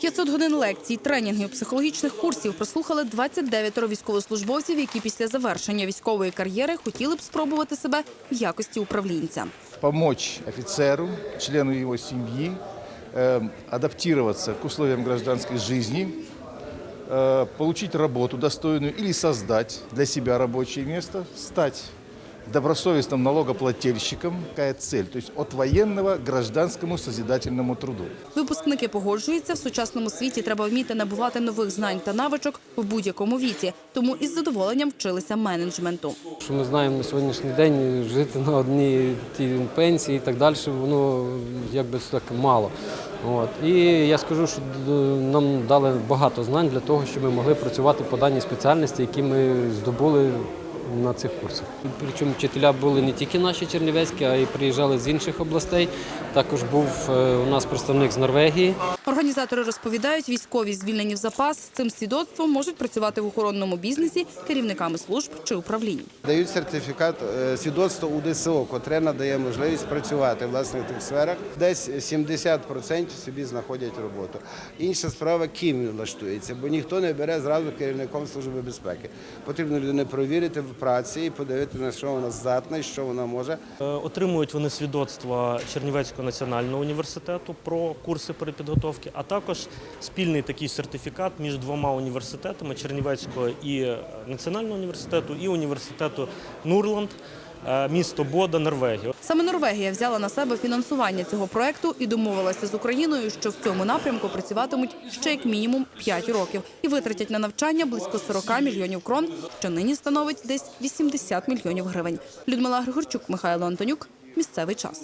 500 годин лекцій, тренінгів, психологічних курсів прослухали 29 військовослужбовців, які після завершення військової кар'єри хотіли б спробувати себе в якості управлінця. помочь офицеру, члену его семьи э, адаптироваться к условиям гражданской жизни, э, получить работу достойную или создать для себя рабочее место, стать добросовестным налогоплательщиком. Какая цель? То есть от военного к гражданскому созидательному труду. Випускники погоджуються, в сучасному світі треба вміти набувати нових знань та навичок в будь-якому віці. Тому із задоволенням вчилися менеджменту. Що ми знаємо на сьогоднішній день жити на одній тій пенсії і так далі, воно якби так мало. От. І я скажу, що нам дали багато знань для того, щоб ми могли працювати по даній спеціальності, які ми здобули на цих курсах. Причому вчителя були не тільки наші чернівецькі, а й приїжджали з інших областей. Також був е, у нас представник з Норвегії. Організатори розповідають, військові звільнені в запас з цим свідоцтвом можуть працювати в охоронному бізнесі керівниками служб чи управлінь. Дають сертифікат е, свідоцтво УДСО, котре надає можливість працювати власне в тих сферах. Десь 70% собі знаходять роботу. Інша справа, ким влаштується, бо ніхто не бере зразу керівником служби безпеки. Потрібно людину провірити в праці і подивитися, на що вона здатна і що вона може. Е, Отримують вони свідоцтва Чернівецького національного університету про курси перепідготовки, а також спільний такий сертифікат між двома університетами Чернівецького і е, національного університету, і університету Нурланд, е, місто Бода, Норвегія. Саме Норвегія взяла на себе фінансування цього проекту і домовилася з Україною, що в цьому напрямку працюватимуть ще як мінімум 5 років і витратять на навчання близько 40 мільйонів крон, що нині становить десь 80 мільйонів гривень. Людмила Григорчук, Михайло Антонюк. Місцевий час.